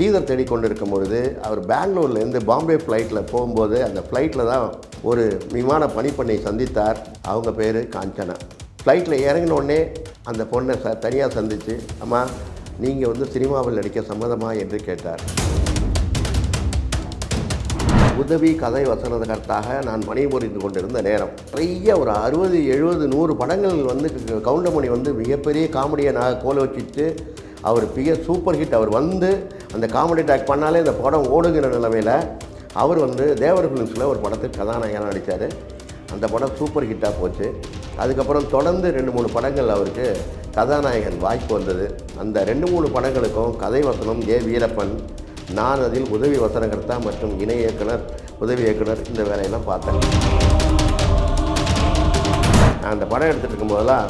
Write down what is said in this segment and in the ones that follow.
ஸ்ரீதர் தேடிக்கொண்டிருக்கும் பொழுது அவர் பெங்களூர்லேருந்து பாம்பே ஃப்ளைட்டில் போகும்போது அந்த ஃப்ளைட்டில் தான் ஒரு விமான பணிப்பெண்ணை சந்தித்தார். அவங்க பேர் காஞ்சனா. ஃப்ளைட்டில் இறங்கினோடனே அந்த பொண்ணை ச தனியாக சந்தித்து அம்மா நீங்கள் வந்து சினிமாவில் நடிக்க சம்மதமா? என்று கேட்டார். உதவி கதை வசனகர்த்தாக நான் பணிபுரிந்து கொண்டிருந்த நேரம். நிறைய ஒரு அறுபது எழுபது நூறு படங்கள் வந்து கவுண்டமணி வந்து மிகப்பெரிய காமெடியனாக கோல வச்சுட்டு அவர் மிக சூப்பர் ஹிட் அவர் வந்து அந்த காமெடி டாக் பண்ணாலே இந்த படம் ஓடுகிற நிலமையில் அவர் வந்து தேவர் ஃபிலிம்ஸில் ஒரு படத்துக்கு கதாநாயகனாக நடித்தார் அந்த படம் சூப்பர் ஹிட்டாக போச்சு. அதுக்கப்புறம் தொடர்ந்து ரெண்டு மூணு படங்கள் அவருக்கு கதாநாயகன் வாய்ப்பு வந்தது. அந்த ரெண்டு மூணு படங்களுக்கும் கதை வசனம் ஏ வீரப்பன் நான் அதில் உதவி வசனகர்த்தா மற்றும் இணை இயக்குனர் உதவி இயக்குனர் இந்த வேலையெல்லாம் பார்த்தேன். நான் அந்த படம் எடுத்துகிட்டு இருக்கும்போதெல்லாம்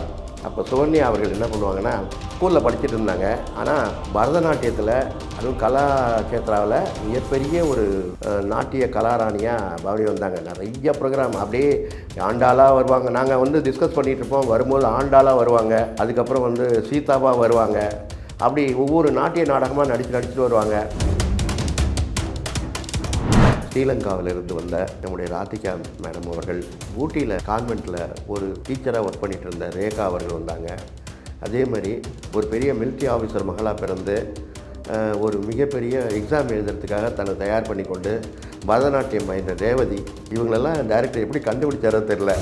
அப்போ சுவர்ணி அவர்கள் என்ன பண்ணுவாங்கன்னா ஸ்கூலில் படிச்சுட்டு இருந்தாங்க. ஆனால் பரதநாட்டியத்தில் அதுவும் கலாக்ஷேத்ராவில் மிகப்பெரிய ஒரு நாட்டிய கலாராணியாக பவனி வந்தாங்க. நிறைய ப்ரோக்ராம் அப்படியே ஆண்டாளாக வருவாங்க. நாங்கள் வந்து டிஸ்கஸ் பண்ணிகிட்டு இருப்போம். வரும்போது ஆண்டாளாக வருவாங்க. அதுக்கப்புறம் வந்து சீதாவா வருவாங்க. அப்படி ஒவ்வொரு நாட்டிய நாடகமாக நடித்து நடிச்சுட்டு வருவாங்க. ஸ்ரீலங்காவிலிருந்து வந்த நம்முடைய ராதிகா மேடம் அவர்கள் ஊட்டியில் கான்வெண்ட்டில் ஒரு டீச்சராக ஒர்க் பண்ணிகிட்டு இருந்த ரேகா அவர்கள் வந்தாங்க. அதே மாதிரி ஒரு பெரிய மிலிட்ரி ஆஃபீஸர் மகளாக பிறந்து ஒரு மிகப்பெரிய எக்ஸாம் எழுதுறதுக்காக தன்னை தயார் பண்ணி கொண்டு பரதநாட்டியம் பயின்ற ரேவதி இவங்களெல்லாம் டைரக்டர் எப்படி கண்டுபிடிச்சாரோ தெரில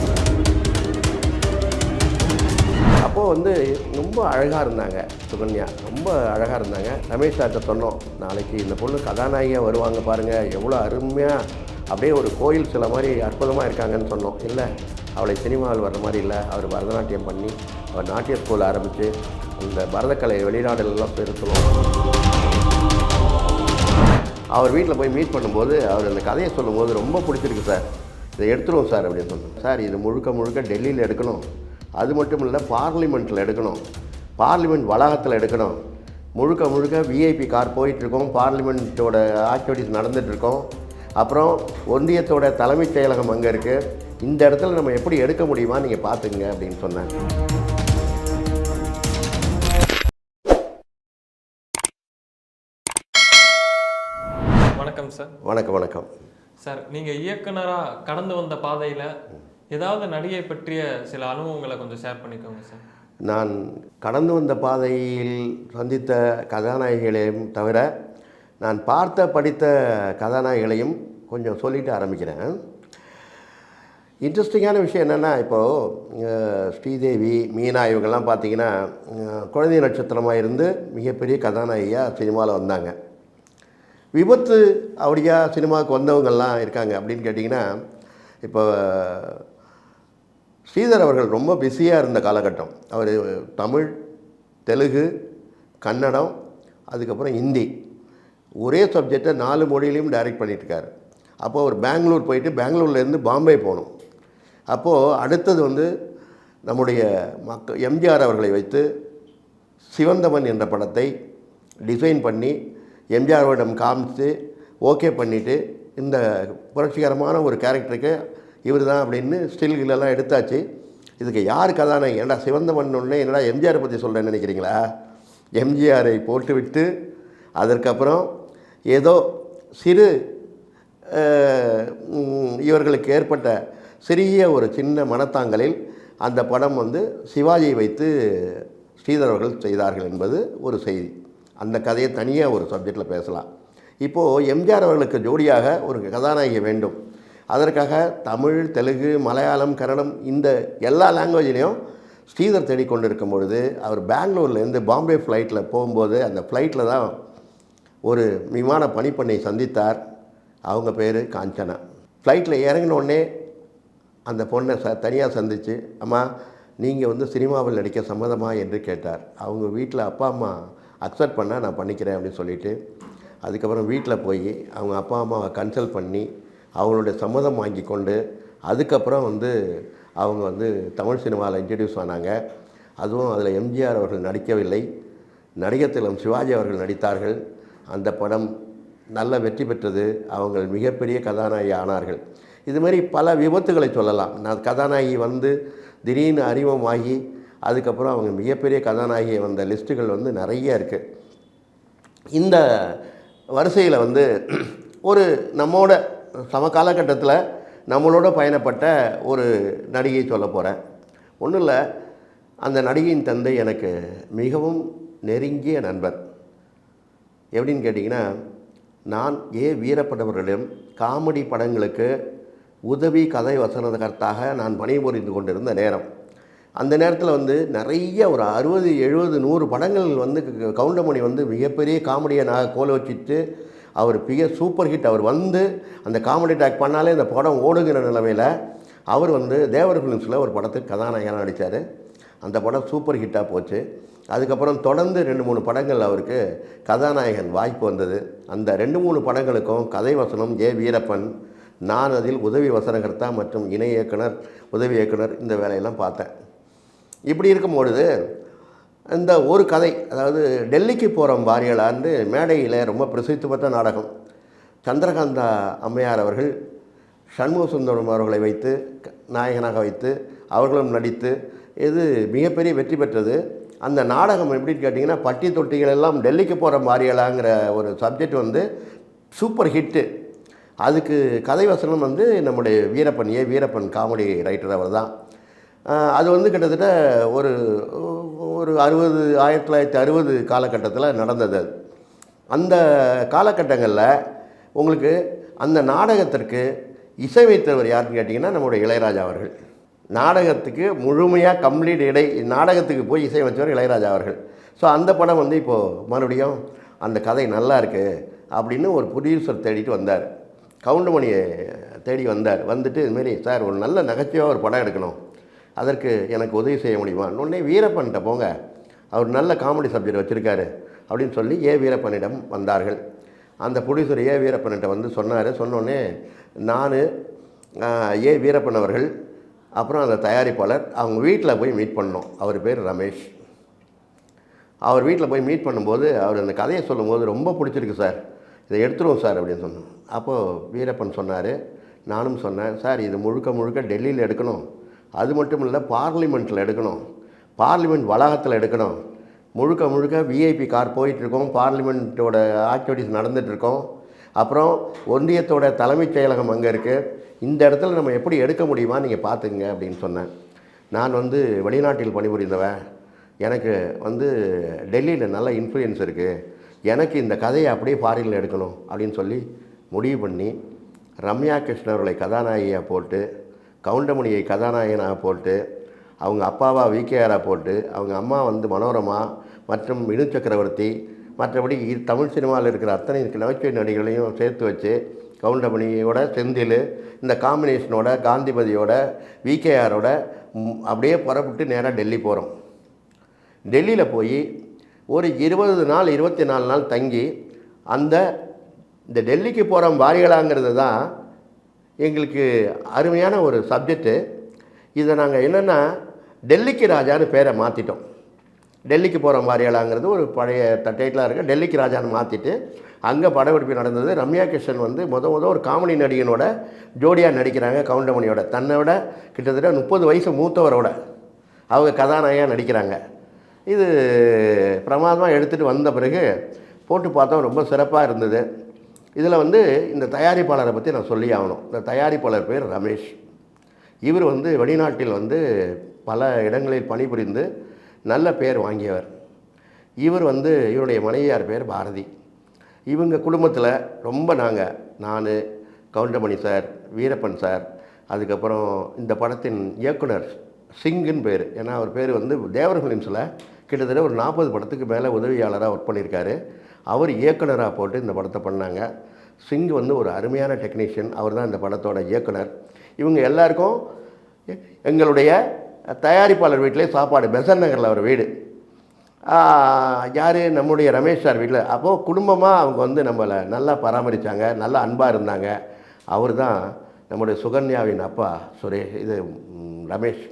அப்போது வந்து ரொம்ப அழகாக இருந்தாங்க சுகன்யா. ரொம்ப அழகாக இருந்தாங்க. ரமேஷ் சார்கிட்ட சொன்னோம் நாளைக்கு இந்த பொண்ணு கதாநாயகியாக வருவாங்க பாருங்கள் எவ்வளோ அருமையாக அப்படியே ஒரு கோயில் சில மாதிரி அற்புதமாக இருக்காங்கன்னு சொன்னோம். இல்லை அவளை சினிமாவில் வர்ற மாதிரி இல்லை. அவர் பரதநாட்டியம் பண்ணி அவர் நாட்டிய ஸ்கூல் ஆரம்பித்து அந்த பரதக்கலை வெளிநாடுகள்லாம் செலுத்தணும் அவர் வீட்டில் போய் மீட் பண்ணும்போது அவர் அந்த கதையை சொல்லும்போது ரொம்ப பிடிச்சிருக்கு சார் இதை எடுத்துருவோம் சார் அப்படின்னு சொன்னோம் சார் இது முழுக்க முழுக்க டெல்லியில் எடுக்கணும். அது மட்டும் இல்லை பார்லிமெண்ட்டில் எடுக்கணும். பார்லிமெண்ட் வளாகத்தில் எடுக்கணும். முழுக்க முழுக்க விஐபி கார் போயிட்டுருக்கோம் பார்லிமெண்ட்டோட ஆக்டிவிட்டிஸ் நடந்துகிட்ருக்கோம் அப்புறம் ஒன்றியத்தோட தலைமைச் செயலகம் அங்கே இருக்குது இந்த இடத்துல நம்ம எப்படி எடுக்க முடியுமா? நீங்கள் பார்த்துங்க அப்படின்னு சொன்னாங்க. வணக்கம் சார். வணக்கம் வணக்கம். சார் நீங்கள் இயக்குனராக கடந்து வந்த பாதையில் ஏதாவது நடிகை பற்றிய சில அனுபவங்களை கொஞ்சம் ஷேர் பண்ணிக்கோங்க சார். நான் கடந்து வந்த பாதையில் சந்தித்த கதாநாயகிகளையும் தவிர நான் பார்த்த படித்த கதாநாயகிகளையும் கொஞ்சம் சொல்லிட்டு ஆரம்பிக்கிறேன். இன்ட்ரெஸ்டிங்கான விஷயம் என்னென்னா இப்போது ஸ்ரீதேவி மீனா இவங்கெல்லாம் பார்த்தீங்கன்னா குழந்தை நட்சத்திரமாக இருந்து மிகப்பெரிய கதாநாயகியாக சினிமாவில் வந்தாங்க. விபத்து அப்படியா சினிமாவுக்கு வந்தவங்கெல்லாம் இருக்காங்க அப்படின்னு கேட்டிங்கன்னா இப்போ ஸ்ரீதர் அவர்கள் ரொம்ப பிஸியாக இருந்த காலகட்டம். அவர் தமிழ் தெலுங்கு கன்னடம் அதுக்கப்புறம் ஹிந்தி. ஒரே சப்ஜெக்டை நாலு மொழியிலையும் டைரக்ட் பண்ணிட்டுருக்காரு. அப்போது அவர் பெங்களூர் போயிட்டு பெங்களூர்லேருந்து பாம்பே போகணும். அப்போது அடுத்தது வந்து நம்முடைய மக்க எம்ஜிஆர் அவர்களை வைத்து சிவந்தவன் என்ற படத்தை டிசைன் பண்ணி எம்ஜிஆர்விடம் காமிச்சு ஓகே பண்ணிவிட்டு இந்த புரட்சிகரமான ஒரு கேரக்டருக்கு இவர் தான் அப்படின்னு ஸ்டில்களெல்லாம் எடுத்தாச்சு. இதுக்கு யார் கதாநாயகி? ஏன்டா சிவந்தவன் ஒன்று என்னடா எம்ஜிஆரை பற்றி சொல்கிறேன்னு நினைக்கிறீங்களா? எம்ஜிஆரை போட்டுவிட்டு அதற்கப்புறம் ஏதோ சிறு இவர்களுக்கு ஏற்பட்ட சிறிய ஒரு சின்ன மனத்தாங்கலில் அந்த படம் வந்து சிவாஜியை வைத்து ஸ்ரீதர் அவர்கள் செய்தார்கள் என்பது ஒரு செய்தி. அந்த கதையை தனியாக ஒரு சப்ஜெக்டில் பேசலாம். இப்போது எம்ஜிஆர் அவர்களுக்கு ஜோடியாக ஒரு கதாநாயகி வேண்டும். அதற்காக தமிழ் தெலுங்கு மலையாளம் கன்னடம் இந்த எல்லா லாங்குவேஜ்லேயும் ஸ்ரீதர் தேடிக்கொண்டு இருக்கும் பொழுது அவர் பெங்களூர்லேருந்து பாம்பே ஃப்ளைட்டில் போகும்போது அந்த ஃப்ளைட்டில் தான் ஒரு விமான பணிப்பெண்ணை சந்தித்தார். அவங்க பேர் காஞ்சனா. ஃப்ளைட்டில் இறங்கினோடனே அந்த பொண்ணை ச தனியாக சந்தித்து அம்மா நீங்கள் வந்து சினிமாவில் நடிக்க சம்மதமா? என்று கேட்டார். அவங்க வீட்டில் அப்பா அம்மா அக்செப்ட் பண்ணால் நான் பண்ணிக்கிறேன் அப்படின்னு சொல்லிவிட்டு அதுக்கப்புறம் வீட்டில் போய் அவங்க அப்பா அம்மாவை கன்சல்ட் பண்ணி அவங்களுடைய சம்மதம் வாங்கி கொண்டு அதுக்கப்புறம் வந்து அவங்க வந்து தமிழ் சினிமாவில் இன்ட்ரடியூஸ் ஆனாங்க. அதுவும் அதில் எம்ஜிஆர் அவர்கள் நடிக்கவில்லை. நடிகர் திலம் சிவாஜி அவர்கள் நடித்தார்கள். அந்த படம் நல்ல வெற்றி பெற்றது அவங்க மிகப்பெரிய கதாநாயகி ஆனார்கள். இது மாதிரி பல விபத்துகளை சொல்லலாம். நான் கதாநாயகி வந்து திடீர்னு அறிமுகமாகி அதுக்கப்புறம் அவங்க மிகப்பெரிய கதாநாயகி வந்த லிஸ்ட்டுகள் வந்து நிறைய இருக்குது இந்த வரிசையில் வந்து ஒரு நம்மோட சம காலகட்டத்தில் நம்மளோட பயணப்பட்ட ஒரு நடிகை சொல்ல போகிறேன் ஒன்றும் இல்லை அந்த நடிகையின் தந்தை எனக்கு மிகவும் நெருங்கிய நண்பர் எப்படின்னு கேட்டிங்கன்னா நான் ஏ வீரப்பட்டவர்களிடம் காமெடி படங்களுக்கு உதவி கதை வசனகர்த்தாக நான் பணிபுரிந்து கொண்டிருந்த நேரம். அந்த நேரத்தில் வந்து நிறைய ஒரு அறுபது எழுபது நூறு படங்கள் வந்து க- கவுண்டமணி வந்து மிகப்பெரிய காமெடியனாக கோல வச்சுட்டு அவர் மிக சூப்பர் ஹிட் அவர் வந்து அந்த காமெடி டாக் பண்ணாலே இந்த படம் ஓடுகிற நிலைமையில் அவர் வந்து தேவர் ஃபிலிம்ஸில் ஒரு படத்துக்கு கதாநாயகனாக நடித்தார் அந்த படம் சூப்பர் ஹிட்டாக போச்சு. அதுக்கப்புறம் தொடர்ந்து ரெண்டு மூணு படங்கள் அவருக்கு கதாநாயகன் வாய்ப்பு வந்தது. அந்த ரெண்டு மூணு படங்களுக்கும் கதை வசனம் ஏ வீரப்பன் நான் அதில் உதவி வசனகர்த்தா மற்றும் இணை இயக்குனர் உதவி இயக்குனர் இந்த வேலையெல்லாம் பார்த்தேன். இப்படி இருக்கும்பொழுது இந்த ஒரு கதை அதாவது டெல்லிக்கு போகிறோம் வாரியலான்னு மேடையில் ரொம்ப பிரசித்தி பெற்ற நாடகம். சந்திரகாந்தா அம்மையார் அவர்கள் சண்முக சுந்தரம் அவர்களை வைத்து க- நாயகனாக வைத்து அவர்களும் நடித்து இது மிகப்பெரிய வெற்றி பெற்றது. அந்த நாடகம் எப்படின்னு கேட்டிங்கன்னா பட்டி தொட்டிகள் எல்லாம் டெல்லிக்கு போகிற மாதிரியலாங்கிற ஒரு சப்ஜெக்ட் வந்து சூப்பர் ஹிட்டு அதுக்கு கதை வசனம் வந்து நம்முடைய Veerappan A. Veerappan comedy writer அவர் தான் அது வந்து கிட்டத்தட்ட ஒரு ஒரு அறுபது ஆயிரத்தி தொள்ளாயிரத்தி அறுபது காலகட்டத்தில் நடந்தது அது. அந்த காலகட்டங்களில் உங்களுக்கு அந்த நாடகத்திற்கு இசையமைத்தவர் யாருன்னு கேட்டிங்கன்னா நம்முடைய இளையராஜா அவர்கள். நாடகத்துக்கு முழுமையாக கம்ப்ளீட் இடை நாடகத்துக்கு போய் இசையமைச்சவர் இளையராஜா அவர்கள். ஸோ அந்த படம் வந்து இப்போது மறுபடியும் அந்த கதை நல்லா இருக்குது அப்படின்னு ஒரு ப்ரொடியூசர் தேடிட்டு வந்தார். கவுண்டமணியை தேடி வந்தார். வந்துட்டு இதுமாரி சார் ஒரு நல்ல நகைச்சுவாக ஒரு படம் எடுக்கணும். அதற்கு எனக்கு உதவி செய்ய முடியுமா? உடனே வீரப்பன்கிட்ட போங்க. அவர் நல்ல காமெடி சப்ஜெக்ட் வச்சுருக்காரு அப்படின்னு சொல்லி ஏ. வீரப்பனிடம் வந்தார்கள். அந்த ப்ரொடியூசர் ஏ. வீரப்பன்கிட்ட வந்து சொன்னார். சொன்னோடனே நான் ஏ. வீரப்பன் அவர்கள் அப்புறம் அந்த தயாரிப்பாளர் அவங்க வீட்டில் போய் மீட் பண்ணோம். அவர் பேர் ரமேஷ். அவர் வீட்டில் போய் மீட் பண்ணும்போது அவர் அந்த கதையை சொல்லும்போது ரொம்ப பிடிச்சிருக்கு சார். இதை எடுத்துருவோம் சார் அப்படின்னு சொன்னோம். அப்போது வீரப்பன் சொன்னார் நானும் சொன்னேன் சார் இது முழுக்க முழுக்க டெல்லியில் எடுக்கணும். அது மட்டும் இல்லை பார்லிமெண்ட்டில் எடுக்கணும். பார்லிமெண்ட் வளாகத்தில் எடுக்கணும். முழுக்க முழுக்க விஐபி கார் போயிட்டுருக்கோம் பார்லிமெண்ட்டோட ஆக்டிவிட்டிஸ் நடந்துகிட்ருக்கோம் அப்புறம் ஒன்றியத்தோட தலைமைச் செயலகம் அங்கே இருக்குது இந்த இடத்துல நம்ம எப்படி எடுக்க முடியுமா நீங்கள் பார்த்துங்க அப்படின்னு சொன்னேன். நான் வந்து வெளிநாட்டில் பணிபுரிந்தவன். எனக்கு வந்து டெல்லியில் நல்ல இன்ஃப்ளூயன்ஸ் இருக்குது எனக்கு இந்த கதையை அப்படியே ஃபாரினில் எடுக்கணும் அப்படின்னு சொல்லி முடிவு பண்ணி ரம்யா கிருஷ்ணவர்களை கதாநாயகியாக போட்டு கவுண்டமணியை கதாநாயகனாக போட்டு அவங்க அப்பாவா விகேஆராக போட்டு அவங்க அம்மா வந்து மனோரமா மற்றும் வினு சக்கரவர்த்தி மற்றபடி தமிழ் சினிமாவில் இருக்கிற அத்தனை நகைச்சுவை நடிகர்களையும் சேர்த்து வச்சு கவுண்டமணியோட செந்தில் இந்த காம்பினேஷனோட காந்திமதியோட விகேஆரோட அப்படியே புறப்பட்டு நேராக டெல்லி போகிறோம் டெல்லியில் போய் ஒரு இருபது நாள் இருபத்தி நாலு நாள் தங்கி அந்த இந்த டெல்லிக்கு போகிற வாரிகளாங்கிறது தான் எங்களுக்கு அருமையான ஒரு சப்ஜெக்ட்டு. இதை நாங்கள் என்னென்னா டெல்லிக்கு ராஜான்னு பேரை மாற்றிட்டோம் டெல்லிக்கு போகிற மாதிரியாலாங்கிறது ஒரு பழைய டைட்டிலாக இருக்குது டெல்லிக்கு ராஜான்னு மாற்றிட்டு அங்கே படப்பிடிப்பு நடந்தது. ரம்யா கிருஷ்ணன் வந்து முத முத ஒரு காமெடி நடிகனோட ஜோடியாக நடிக்கிறாங்க கவுண்டமணியோட. தன்னோட கிட்டத்தட்ட முப்பது வயசு மூத்தவரோட அவங்க கதாநாயகியாக நடிக்கிறாங்க. இது பிரமாதமாக எடுத்துகிட்டு வந்த பிறகு போட்டு பார்த்தோம் ரொம்ப சிறப்பாக இருந்தது. இதில் வந்து இந்த தயாரிப்பாளரை பற்றி நான் சொல்லி ஆகணும். இந்த தயாரிப்பாளர் பேர் ரமேஷ். இவர் வந்து வெளிநாட்டில் வந்து பல இடங்களில் பணிபுரிந்து நல்ல பேர் வாங்கியவர். இவர் வந்து இவருடைய மனைவியார் பேர் பாரதி. இவங்க குடும்பத்தில் ரொம்ப நாங்கள் நான் கவுண்டமணி சார் வீரப்பன் சார் அதுக்கப்புறம் இந்த படத்தின் இயக்குனர் சிங்குன்னு பேர். ஏன்னா அவர் பேர் வந்து தேவர் ஃபிலிம்ஸில் கிட்டத்தட்ட ஒரு நாற்பது படத்துக்கு மேலே உதவியாளராக ஒர்க் பண்ணியிருக்காரு. அவர் இயக்குனராக போட்டு இந்த படத்தை பண்ணாங்க. சிங் வந்து ஒரு அருமையான டெக்னீஷியன் அவர் தான் இந்த படத்தோட இயக்குனர். இவங்க எல்லாருக்கும் எங்களுடைய தயாரிப்பாளர் வீட்டிலே சாப்பாடு பெசன் நகரில் அவர் வீடு. யார்? நம்முடைய ரமேஷ் சார் வீட்டில் அப்போது குடும்பமாக அவங்க வந்து நம்மளை நல்லா பராமரித்தாங்க நல்லா அன்பாக இருந்தாங்க. அவர் தான் நம்முடைய சுகன்யாவின் அப்பா சுரேஷ் இது ரமேஷ்.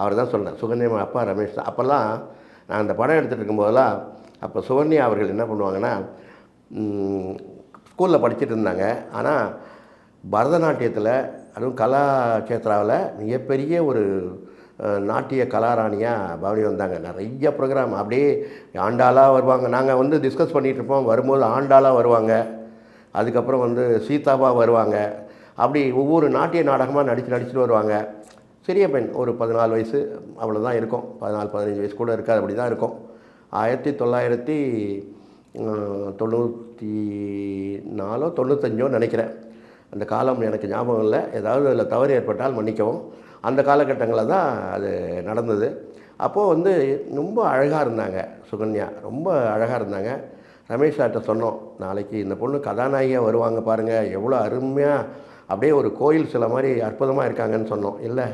அவர் தான் சொன்னார் சுகன்யா அப்பா ரமேஷ் தான். அப்போல்லாம் நான் அந்த படம் எடுத்துகிட்டு இருக்கும்போதெல்லாம் அப்போ சுகன்யா அவர்கள் என்ன பண்ணுவாங்கன்னா ஸ்கூலில் படிச்சுட்டு இருந்தாங்க. ஆனால் பரதநாட்டியத்தில் அதுவும் கலாக்ஷேத்ராவில் மிகப்பெரிய ஒரு நாட்டிய கலாராணியாக பவனி வந்தாங்க. நிறைய ப்ரோக்ராம் அப்படியே ஆண்டாளாக வருவாங்க. நாங்கள் வந்து டிஸ்கஸ் பண்ணிகிட்டு இருப்போம். வரும்போது ஆண்டாளாக வருவாங்க. அதுக்கப்புறம் வந்து சீதாபா வருவாங்க. அப்படி ஒவ்வொரு நாட்டிய நாடகமாக நடித்து நடிச்சுட்டு வருவாங்க. சிறிய பெண் ஒரு பதினாலு வயசு அவ்வளோதான் இருக்கும். பதினாலு பதினஞ்சு வயசு கூட இருக்காது. அப்படி தான் இருக்கும். ஆயிரத்தி தொள்ளாயிரத்தி தொண்ணூற்றி நாலோ தொண்ணூத்தஞ்சோ நினைக்கிறேன். அந்த காலம் எனக்கு ஞாபகம் இல்லை. ஏதாவது அதில் தவறு ஏற்பட்டால் மன்னிக்கவும். அந்த காலகட்டங்களில் தான் அது நடந்தது. அப்போது வந்து ரொம்ப அழகாக இருந்தாங்க சுகன்யா. ரொம்ப அழகாக இருந்தாங்க. ரமேஷ் சார்கிட்ட சொன்னோம் நாளைக்கு இந்த பொண்ணு கதாநாயகியாக வருவாங்க பாருங்கள் எவ்வளோ அருமையாக அப்படியே ஒரு கோயில் சில மாதிரி அற்புதமாக இருக்காங்கன்னு சொன்னோம். இல்லை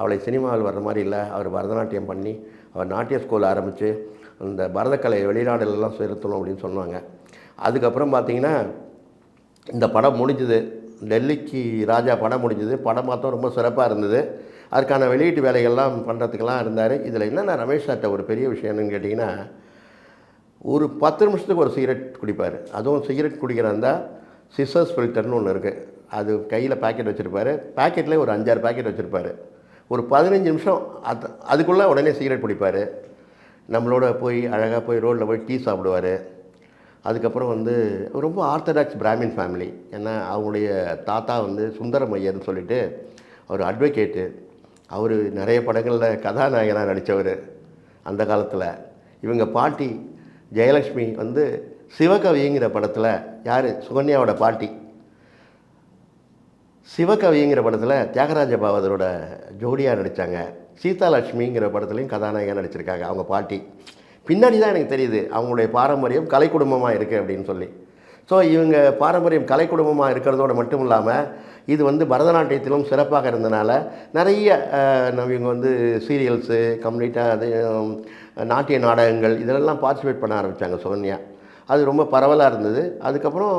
அவளை சினிமாவில் வர்ற மாதிரி இல்லை. அவர் பரதநாட்டியம் பண்ணி அவர் நாட்டிய ஸ்கூல் ஆரம்பித்து அந்த பரதக்கலை வெளிநாடுலலாம் செலுத்தணும் அப்படின்னு சொன்னாங்க. அதுக்கப்புறம் பார்த்தீங்கன்னா இந்த படம் முடிஞ்சுது. டெல்லிக்கு ராஜா படம் முடிஞ்சது. படம் பார்த்தோம் ரொம்ப சிறப்பாக இருந்தது. அதுக்கான வெளியீட்டு வேலைகள்லாம் பண்ணுறதுக்கெல்லாம் இருந்தார். இதில் என்னென்ன ரமேஷ் சார்ட்ட ஒரு பெரிய விஷயம் என்னன்னு கேட்டிங்கன்னா ஒரு பத்து நிமிஷத்துக்கு ஒரு சிகரெட் குடிப்பார். அதுவும் சிகரெட் குடிக்கிறதா சிசர்ஸ் ஃபில்டர்னு ஒன்று இருக்குது அது கையில் பாக்கெட் வச்சுருப்பாரு. பேக்கெட்லேயே ஒரு அஞ்சாறு பாக்கெட் வச்சுருப்பாரு. ஒரு பதினஞ்சு நிமிஷம் அது அதுக்குள்ளே உடனே சிகரெட் குடிப்பார். நம்மளோட போய் அழகாக போய் ரோட்டில் போய் டீ சாப்பிடுவார். அதுக்கப்புறம் வந்து ரொம்ப ஆர்த்தடாக்ஸ் பிராமின் ஃபேமிலி. ஏன்னா அவங்களுடைய தாத்தா வந்து சுந்தரம் ஐயர்னு சொல்லிட்டு அவர் அட்வொகேட்டு. அவர் நிறைய படங்களில் கதாநாயகனாக நடித்தவர் அந்த காலத்தில். இவங்க பாட்டி ஜெயலக்ஷ்மி வந்து சிவகவிங்கிற படத்தில் யார்? சுகன்யாவோட பாட்டி. சிவகவிங்கிற படத்தில் தியாகராஜ பாவதரோட ஜோடியாக நடித்தாங்க சீதாலட்சுமிங்கிற படத்துலையும் கதாநாயகனாக நடிச்சிருக்காங்க அவங்க பாட்டி. பின்னாடி தான் எனக்கு தெரியுது அவங்களுடைய பாரம்பரியம் கலை குடும்பமாக இருக்குது அப்படின்னு சொல்லி. ஸோ இவங்க பாரம்பரியம் கலை குடும்பமாக இருக்கிறதோட மட்டும் இல்லாமல் இது வந்து பரதநாட்டியத்திலும் சிறப்பாக இருந்தனால நிறைய நம்ம இவங்க வந்து சீரியல்ஸு கம்ப்ளீட்டாக அது நாட்டிய நாடகங்கள் இதெல்லாம் பார்ட்டிசிபேட் பண்ண ஆரம்பித்தாங்க சோனியா. அது ரொம்ப பரவலாக இருந்தது. அதுக்கப்புறம்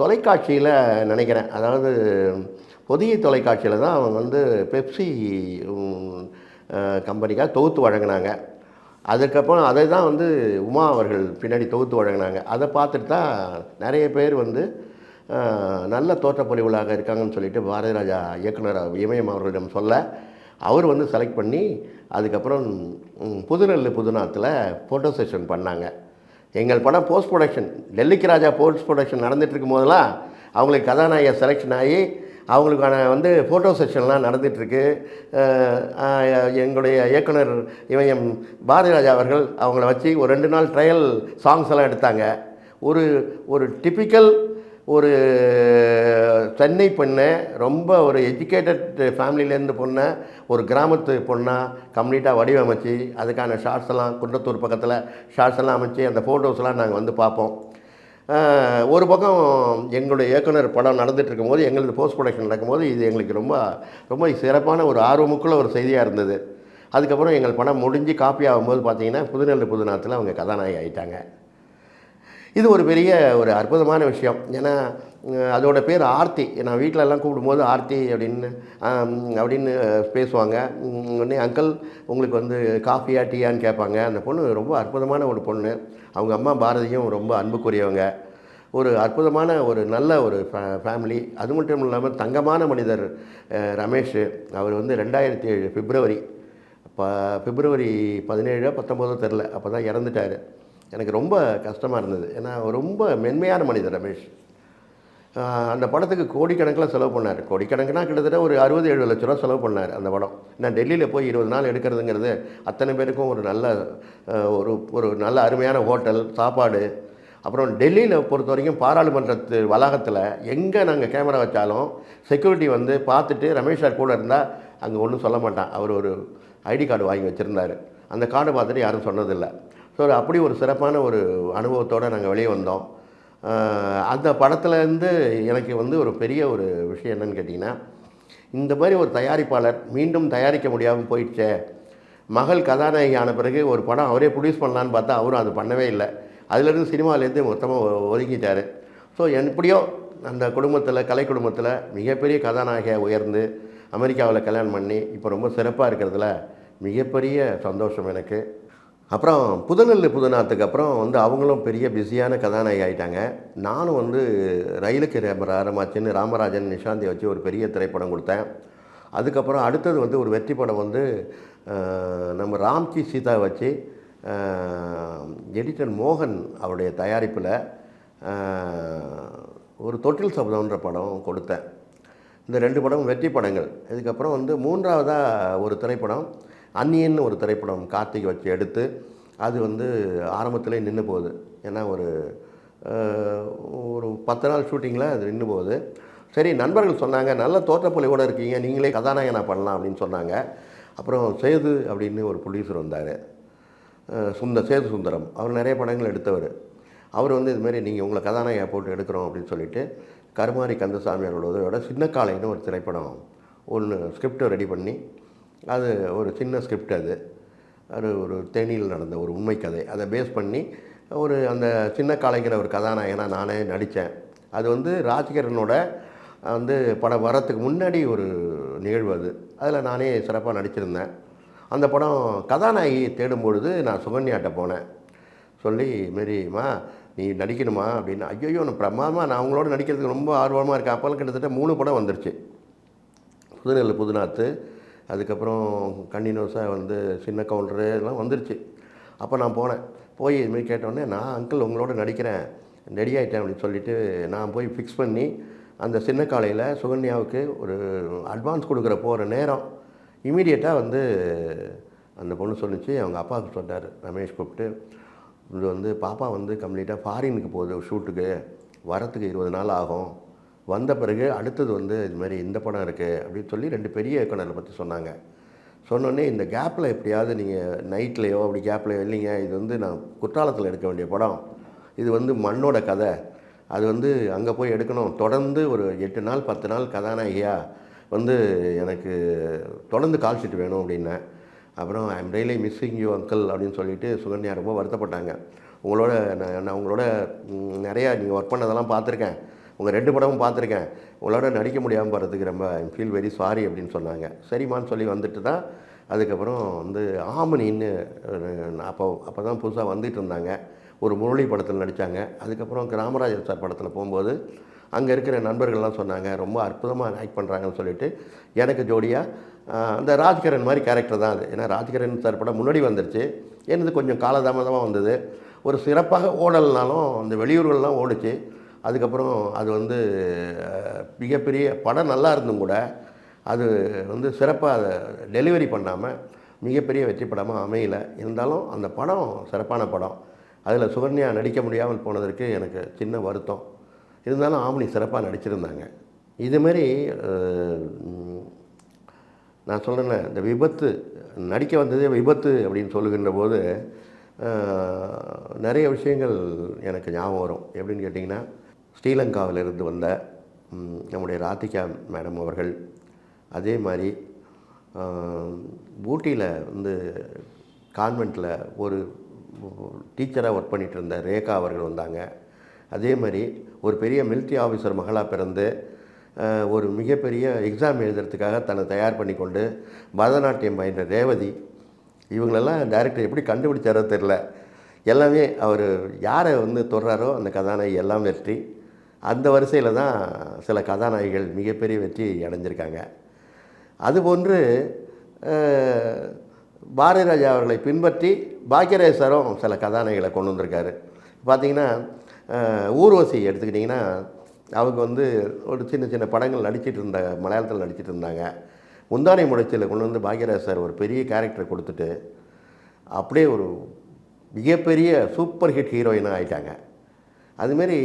தொலைக்காட்சியில் நினைக்கிறேன் அதாவது புதிய தொலைக்காட்சியில் தான் அவங்க வந்து பெப்சி கம்பெனிக்காக தொகுத்து வழங்கினாங்க. அதுக்கப்புறம் அதை தான் வந்து உமா அவர்கள் பின்னாடி தொகுத்து வழங்கினாங்க. அதை பார்த்துட்டு தான் நிறைய பேர் வந்து நல்ல தோற்றப்பொழிவுகளாக இருக்காங்கன்னு சொல்லிட்டு பாரதி ராஜா இயக்குனர் இமயம் அவர்களிடம் சொல்ல அவர் வந்து செலக்ட் பண்ணி அதுக்கப்புறம் புதுநெல் புதுநாத்தில் ஃபோட்டோ செஷன் பண்ணாங்க. எங்கள் படம் போஸ்ட் ப்ரொடக்ஷன் டெல்லிக்கு ராஜா போஸ்ட் ப்ரொடக்ஷன் நடந்துட்டு இருக்கும் போதெல்லாம் அவங்களுக்கு கதாநாயக செலெக்ஷன் ஆகி அவங்களுக்கான வந்து ஃபோட்டோ செஷன்லாம் நடந்துகிட்ருக்கு எங்களுடைய இயக்குனர் இவயம் பாரதிராஜா அவர்கள் அவங்கள வச்சு ஒரு ரெண்டு நாள் ட்ரையல் சாங்ஸ் எல்லாம் எடுத்தாங்க. ஒரு ஒரு டிப்பிக்கல் ஒரு சென்னை பொண்ணை ரொம்ப ஒரு எஜுகேட்டட் ஃபேமிலியிலேருந்து பொண்ணை ஒரு கிராமத்து பொண்ணாக கம்ப்ளீட்டாக வடிவமைச்சு அதுக்கான ஷார்ட்ஸ் எல்லாம் குன்றத்தூர் பக்கத்தில் ஷார்ட்ஸ் எல்லாம் அமைச்சு அந்த ஃபோட்டோஸ்லாம் நாங்கள் வந்து பார்ப்போம். ஒரு பக்கம் எங்களுடைய இயக்குனர் படம் நடந்துட்டு இருக்கும்போது எங்களது போஸ்ட் ப்ரொடக்ஷன் நடக்கும்போது இது எங்களுக்கு ரொம்ப ரொம்ப சிறப்பான ஒரு ஆர்வமுக்குள்ள ஒரு செய்தியாக இருந்தது. அதுக்கப்புறம் எங்கள் படம் முடிஞ்சு காப்பி ஆகும்போது பார்த்தீங்கன்னா புதுநெல் புதுநாத்தில் அவங்க கதாநாயகி ஆகிட்டாங்க இது ஒரு பெரிய ஒரு அற்புதமான விஷயம். ஏன்னா அதோட பேர் ஆர்த்தி. நான் வீட்டிலலாம் கூப்பிடும்போது ஆர்த்தி அப்படின்னு அப்படின்னு பேசுவாங்க. உடனே அங்கிள் உங்களுக்கு வந்து காஃபியா டீயான்னு கேட்பாங்க. அந்த பொண்ணு ரொம்ப அற்புதமான ஒரு பொண்ணு. அவங்க அம்மா பாரதியும் ரொம்ப அன்புக்குரியவங்க. ஒரு அற்புதமான ஒரு நல்ல ஒரு ஃபேமிலி. அது மட்டும் இல்லாமல் தங்கமான மனிதர் ரமேஷ். அவர் வந்து ரெண்டாயிரத்தி ஏழு பிப்ரவரி. இப்போ பிப்ரவரி பதினேழோ பத்தொம்போதோ தெரில அப்போ தான் இறந்துட்டார். எனக்கு ரொம்ப கஷ்டமாக இருந்தது. ஏன்னா ரொம்ப மென்மையான மனிதர் ரமேஷ். அந்த படத்துக்கு கோடிக்கணக்கில் செலவு பண்ணார். கோடிக்கணக்குனா கிட்டத்தட்ட ஒரு அறுபது எழுபது லட்ச ரூபா செலவு பண்ணார் அந்த படம் நான் டெல்லியில் போய் இருபது நாள் எடுக்கிறதுங்கிறது அத்தனை பேருக்கும் ஒரு நல்ல ஒரு ஒரு நல்ல அருமையான ஹோட்டல் சாப்பாடு. அப்புறம் டெல்லியில் பொறுத்த வரைக்கும் பாராளுமன்றத்து வளாகத்தில் எங்கே நாங்கள் கேமரா வச்சாலும் செக்யூரிட்டி வந்து பார்த்துட்டு ரமேஷ் சார் கூட இருந்தால் அங்கே ஒன்றும் சொல்ல மாட்டான். அவர் ஒரு ஐடி கார்டு வாங்கி வச்சுருந்தார். அந்த கார்டை பார்த்துட்டு யாரும் சொன்னதில்லை. ஸோ அப்படி ஒரு சிறப்பான ஒரு அனுபவத்தோடு நாங்கள் வெளியே வந்தோம். அந்த படத்துலேருந்து எனக்கு வந்து ஒரு பெரிய ஒரு விஷயம் என்னன்னு கேட்டிங்கன்னா இந்த மாதிரி ஒரு தயாரிப்பாளர் மீண்டும் தயாரிக்க முடியாமல் போயிடுச்சே. மகள் கதாநாயகி ஆன பிறகு ஒரு படம் அவரே ப்ரொடியூஸ் பண்ணலான்னு பார்த்தா அவரும் அது பண்ணவே இல்லை. அதுலேருந்து சினிமாவிலேருந்து மொத்தமாக ஒதுங்கிட்டார் ஸோ எப்படியோ அந்த குடும்பத்தில் கலை குடும்பத்தில் மிகப்பெரிய கதாநாயகியாக உயர்ந்து அமெரிக்காவில் கல்யாணம் பண்ணி இப்போ ரொம்ப சிறப்பாக இருக்கிறதுல மிகப்பெரிய சந்தோஷம் எனக்கு. அப்புறம் புதநெல் புதுநாத்துக்கு அப்புறம் வந்து அவங்களும் பெரிய பிஸியான கதாநாயகி ஆயிட்டாங்க. நானும் வந்து ரயிலுக்கு ரேமர் ராமராஜன் நிஷாந்தியை வச்சு ஒரு பெரிய திரைப்படம் கொடுத்தேன். அதுக்கப்புறம் அடுத்தது வந்து ஒரு வெற்றி படம் வந்து நம்ம ராம்கி சீதா வச்சு எடிட்டர் மோகன் அவருடைய தயாரிப்பில் ஒரு தொட்டில் சபதம்ன்ற படம் கொடுத்தேன். இந்த ரெண்டு படம் வெற்றி படங்கள். இதுக்கப்புறம் வந்து மூன்றாவதாக ஒரு திரைப்படம் அந்நியன்னு ஒரு திரைப்படம் கார்த்திக் வச்சு எடுத்து அது வந்து ஆரம்பத்திலே நின்று போகுது. ஏன்னா ஒரு ஒரு பத்து நாள் ஷூட்டிங்கில் அது நின்று போகுது. சரி நண்பர்கள் சொன்னாங்க நல்ல தோற்றப்பொலிவோடு இருக்கீங்க நீங்களே கதாநாயகனாக பண்ணலாம் அப்படின்னு சொன்னாங்க. அப்புறம் சேது அப்படின்னு ஒரு ப்ரொடியூசர் வந்தார். சுந்த சேது சுந்தரம். அவர் நிறைய படங்கள் எடுத்தவர். அவர் வந்து இதுமாரி நீங்கள் உங்களை கதாநாயக போட்டு எடுக்கிறோம் அப்படின்னு சொல்லிட்டு கருமாரி கந்தசாமியாரோட அவர்களோட சின்ன காளைன்னு ஒரு திரைப்படம் ஒன்று ஸ்கிரிப்டை ரெடி பண்ணி அது ஒரு சின்ன ஸ்கிரிப்ட் அது. அது ஒரு தேனியில் நடந்த ஒரு உண்மை கதை. அதை பேஸ் பண்ணி ஒரு அந்த சின்ன காளைங்கிற ஒரு கதாநாயகனாக நானே நடித்தேன். அது வந்து ராஜ்கிரனோட வந்து படம் வரத்துக்கு முன்னாடி ஒரு நிகழ்வு அது. அதில் நானே சிறப்பாக நடிச்சிருந்தேன். அந்த படம் கதாநாயகி தேடும்பொழுது நான் சுகன்யாட்ட போனேன். சொல்லி மாரிம்மா நீ நடிக்கணுமா? அப்படின்னு. ஐயோ நான் பிரமாதமாக நான் அவங்களோட நடிக்கிறதுக்கு ரொம்ப ஆர்வமாக இருக்கேன். அப்போல்லாம் கிட்டத்தட்ட மூணு படம் வந்துருச்சு. புதுநெல் புதுநாத்து அதுக்கப்புறம் கண்டினியூஸாக வந்து சின்ன கவுண்டரு எல்லாம் வந்துருச்சு. அப்போ நான் போனேன். போய் இதுமாரி கேட்டோடனே நான் அங்கிள் உங்களோட நடிக்கிறேன். ரெடி ஆகிட்டேன் அப்படின்னு சொல்லிட்டு நான் போய் ஃபிக்ஸ் பண்ணி அந்த சின்ன காலையில் சுகன்யாவுக்கு ஒரு அட்வான்ஸ் கொடுக்குற போகிற நேரம் இமீடியட்டாக வந்து அந்த பொண்ணு சொல்லிச்சு. அவங்க அப்பாவுக்கு சொன்னார் ரமேஷ் கூப்பிட்டு. இது வந்து பாப்பா வந்து கம்ப்ளீட்டாக ஃபாரினுக்கு போகுது ஷூட்டுக்கு வரத்துக்கு இருபது நாள் ஆகும். வந்த பிறகு அடுத்தது வந்து இது மாதிரி இந்த படம் இருக்குது அப்படின்னு சொல்லி ரெண்டு பெரிய இயக்குனரை பற்றி சொன்னாங்க. சொன்னோடனே இந்த கேப்பில் எப்படியாவது நீங்கள் நைட்லேயோ அப்படி கேப்லையோ இல்லைங்க இது வந்து நான் குற்றாலத்தில் எடுக்க வேண்டிய படம். இது வந்து மண்ணோட கதை. அது வந்து அங்கே போய் எடுக்கணும். தொடர்ந்து ஒரு எட்டு நாள் பத்து நாள் கதாநாயகியாக வந்து எனக்கு தொடர்ந்து கால் ஷீட் வேணும் அப்படின்னேன். அப்புறம் I'm really missing you uncle அப்படின்னு சொல்லிட்டு சுகன்யா ரொம்ப வருத்தப்பட்டாங்க. உங்களோட நான் நான் உங்களோட நிறையா நீங்கள் ஒர்க் பண்ணதெல்லாம் பார்த்துருக்கேன். உங்கள் ரெண்டு படமும் பார்த்துருக்கேன். உங்களோட நடிக்க முடியாமல் போகிறதுக்கு ரொம்ப ஐ ஃபீல் வெரி சாரி அப்படின்னு சொன்னாங்க. சரிம்மான்னு சொல்லி வந்துட்டு தான் அதுக்கப்புறம் வந்து ஆமணின்னு அப்போ அப்போ தான் புதுசாக வந்துட்டு இருந்தாங்க. ஒரு முரளி படத்தில் நடித்தாங்க அதுக்கப்புறம் கிராமராஜர் சார் படத்தில் போகும்போது அங்கே இருக்கிற நண்பர்கள்லாம் சொன்னாங்க ரொம்ப அற்புதமாக ஆக்ட் பண்ணுறாங்கன்னு சொல்லிட்டு எனக்கு ஜோடியாக அந்த ராஜ்கரன் மாதிரி கேரக்டர் தான் அது. ஏன்னா ராஜ்கரன் சார் படம் முன்னாடி வந்துருச்சு. என்னது கொஞ்சம் காலதாமதமாக வந்தது. ஒரு சிறப்பாக ஓடலைனாலும் அந்த வெளியூர்கள்லாம் ஓடுச்சு. அதுக்கப்புறம் அது வந்து மிகப்பெரிய படம் நல்லா இருந்தும் கூட அது வந்து சிறப்பாக டெலிவரி பண்ணாமல் மிகப்பெரிய வெற்றி படமாக அமையல. இருந்தாலும் அந்த படம் சிறப்பான படம். அதில் சுகன்யா நடிக்க முடியாமல் போனதற்கு எனக்கு சின்ன வருத்தம். இருந்தாலும் ஆமணி சிறப்பாக நடிச்சிருந்தாங்க. இதுமாரி நான் சொல்கிறேன் இந்த விபத்து நடிக்க வந்ததே விபத்து அப்படின்னு சொல்லுகின்ற போது நிறைய விஷயங்கள் எனக்கு ஞாபகம் வரும். எப்படின்னு கேட்டிங்கன்னா ஸ்ரீலங்காவிலிருந்து வந்த நம்முடைய ராதிகா மேடம் அவர்கள் அதே மாதிரி ஊட்டியில் வந்து கான்வெண்ட்டில் ஒரு டீச்சராக ஒர்க் பண்ணிட்டு இருந்த ரேகா அவர்கள் வந்தாங்க. அதே மாதிரி ஒரு பெரிய மிலிட்ரி ஆஃபீஸர் மகளாக பிறந்து ஒரு மிகப்பெரிய எக்ஸாம் எழுதுறதுக்காக தன்னை தயார் பண்ணி கொண்டு பரதநாட்டியம் பயின்ற ரேவதி இவங்களெல்லாம் டைரக்டர் எப்படி கண்டுபிடிச்சாரோ தெரில எல்லாமே அவர் யாரை வந்து தொடுறாரோ அந்த கதாநாயகி எல்லாம் வெற்றி. அந்த வரிசையில் தான் சில கதாநாயகிகள் மிகப்பெரிய வெற்றி அடைஞ்சிருக்காங்க. அதுபோன்று அஹ், பாரதி ராஜா அவர்களை பின்பற்றி பாக்கியராஜ் சில கதாநாயகிகளை கொண்டு வந்திருக்காரு. பார்த்தீங்கன்னா ஊர்வசி எடுத்துக்கிட்டிங்கன்னா அவங்க வந்து ஒரு சின்ன சின்ன படங்கள் நடிச்சிட்டு இருந்த மலையாளத்தில் நடிச்சிட்டு இருந்தாங்க. முந்தானை முடைச்சியில் கொண்டு வந்து பாக்யராஜ் சார் ஒரு பெரிய கேரக்டர் கொடுத்துட்டு அப்படியே ஒரு மிகப்பெரிய சூப்பர் ஹிட் ஹீரோயினாக ஆயிட்டாங்க. அதுமாரி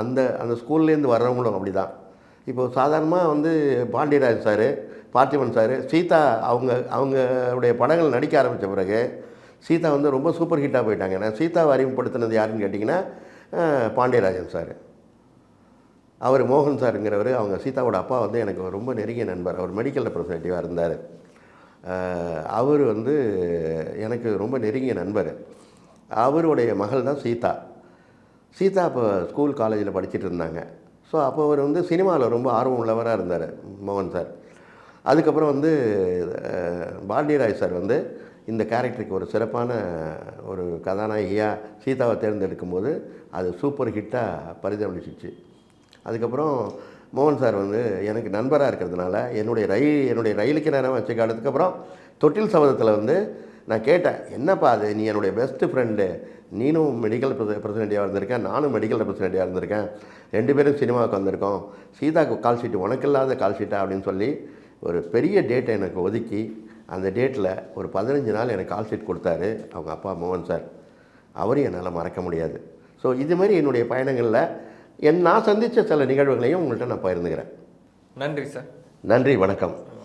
அந்த அந்த ஸ்கூல்லேருந்து வர்றவங்களும் அப்படி தான் இப்போ சாதாரணமாக வந்து பாண்டியராஜ் சார் பார்த்திபன் சார் சீதா அவங்க அவங்களுடைய படங்கள் நடிக்க ஆரம்பித்த பிறகு சீதா வந்து ரொம்ப சூப்பர் ஹிட்டாக போயிட்டாங்க. நான் சீதாவை அறிமுகப்படுத்தினது யாருன்னு கேட்டிங்கன்னா பாண்டியராஜன் சார். அவர் மோகன் சாருங்கிறவர் அவங்க சீதாவோட அப்பா வந்து எனக்கு ரொம்ப நெருங்கிய நண்பர். அவர் மெடிக்கல் ரெப்ரசன்டேட்டிவாக இருந்தார். அவர் வந்து எனக்கு ரொம்ப நெருங்கிய நண்பர். அவருடைய மகள் தான் சீதா. சீதா அப்போ ஸ்கூல் காலேஜில் படிச்சுட்டு இருந்தாங்க. ஸோ அப்போ அவர் வந்து சினிமாவில் ரொம்ப ஆர்வம் உள்ளவராக இருந்தார் மோகன் சார். அதுக்கப்புறம் வந்து அஹ், சார் வந்து இந்த கேரக்டருக்கு ஒரு சிறப்பான ஒரு கதாநாயகியாக சீதாவை தேர்ந்தெடுக்கும் போது அது சூப்பர் ஹிட்டாக பரிதளிச்சிச்சு அதுக்கப்புறம் மோகன் சார் வந்து எனக்கு நண்பராக இருக்கிறதுனால என்னுடைய ரயில் என்னுடைய ரயிலுக்கு நேரம் வச்சுக்க தொட்டில் சபதத்தில் வந்து நான் கேட்டேன் என்னப்பா அது? நீ என்னுடைய பெஸ்ட்டு ஃப்ரெண்டு நீனும் மெடிக்கல் பிரசிடெண்ட்டாக இருந்திருக்கேன் நானும் மெடிக்கல் ரெப்ரசன்டேட்டிவாக இருந்திருக்கேன். ரெண்டு பேரும் சினிமாவுக்கு வந்திருக்கோம். சீதாக்கு கால் ஷீட்டு உனக்கு இல்லாத கால் ஷீட்டா அப்படின்னு சொல்லி ஒரு பெரிய டேட்டை எனக்கு ஒதுக்கி அந்த டேட்டில் ஒரு பதினஞ்சு நாள் எனக்கு கால் ஷீட் கொடுத்தாரு அவங்க அப்பா மோகன் சார் அவரையும் என்னால் மறக்க முடியாது. ஸோ இது மாதிரி என்னுடைய பயணங்களில் என் நான் சந்தித்த சில நிகழ்வுகளையும் உங்கள்கிட்ட நான் பகிர்ந்துக்கிறேன். நன்றி சார் நன்றி வணக்கம்.